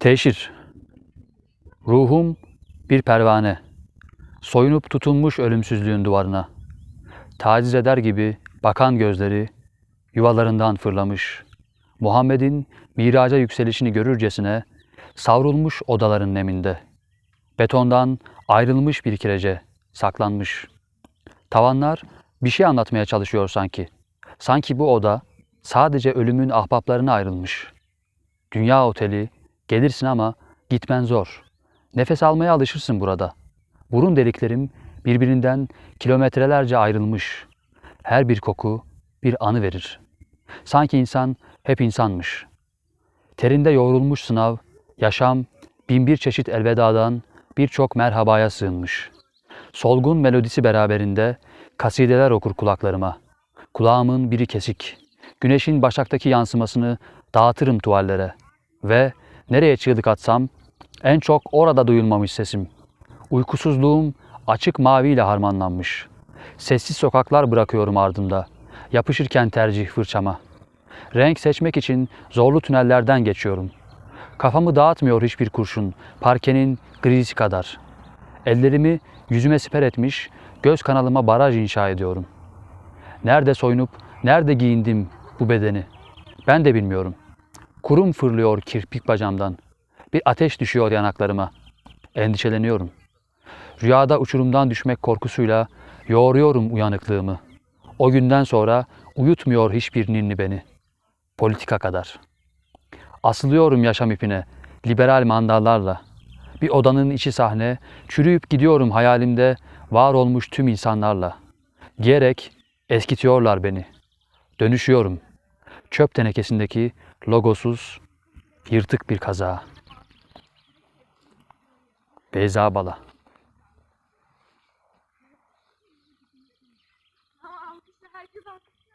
Teşhir Ruhum bir pervane, soyunup tutunmuş ölümsüzlüğün duvarına. Taciz eder gibi bakan gözleri yuvalarından fırlamış. Muhammed'in miraca yükselişini görürcesine savrulmuş odaların neminde. Betondan ayrılmış bir kirece saklanmış. Tavanlar bir şey anlatmaya çalışıyor sanki. Sanki bu oda sadece ölümün ahbaplarına ayrılmış. Dünya oteli, gelirsin ama gitmen zor. Nefes almaya alışırsın burada. Burun deliklerim birbirinden kilometrelerce ayrılmış. Her bir koku bir anı verir. Sanki insan hep insanmış. Terinde yoğrulmuş sınav, yaşam binbir çeşit elvedadan birçok merhabaya sığınmış. Solgun melodisi beraberinde kasideler okur kulaklarıma. Kulağımın biri kesik. Güneşin başaktaki yansımasını dağıtırım tuvallere. Ve nereye çığlık atsam en çok orada duyulmamış sesim. Uykusuzluğum açık maviyle harmanlanmış. Sessiz sokaklar bırakıyorum ardımda. Yapışırken tercih fırçama. Renk seçmek için zorlu tünellerden geçiyorum. Kafamı dağıtmıyor hiçbir kurşun, parkenin grisi kadar. Ellerimi yüzüme siper etmiş, göz kanalıma baraj inşa ediyorum. Nerede soyunup, nerede giyindim bu bedeni? Ben de bilmiyorum. Kurum fırlıyor kirpik bacamdan. Bir ateş düşüyor yanaklarıma. Endişeleniyorum. Rüyada uçurumdan düşmek korkusuyla yoğuruyorum uyanıklığımı. O günden sonra uyutmuyor hiçbir ninni beni. Politika kadar. Asılıyorum yaşam ipine, liberal mandallarla. Bir odanın içi sahne, çürüyüp gidiyorum hayalimde var olmuş tüm insanlarla. Giyerek eskitiyorlar beni. Dönüşüyorum. Çöp tenekesindeki logosuz, yırtık bir kaza. Beyza Bala Aa, alkışla herkes alkış.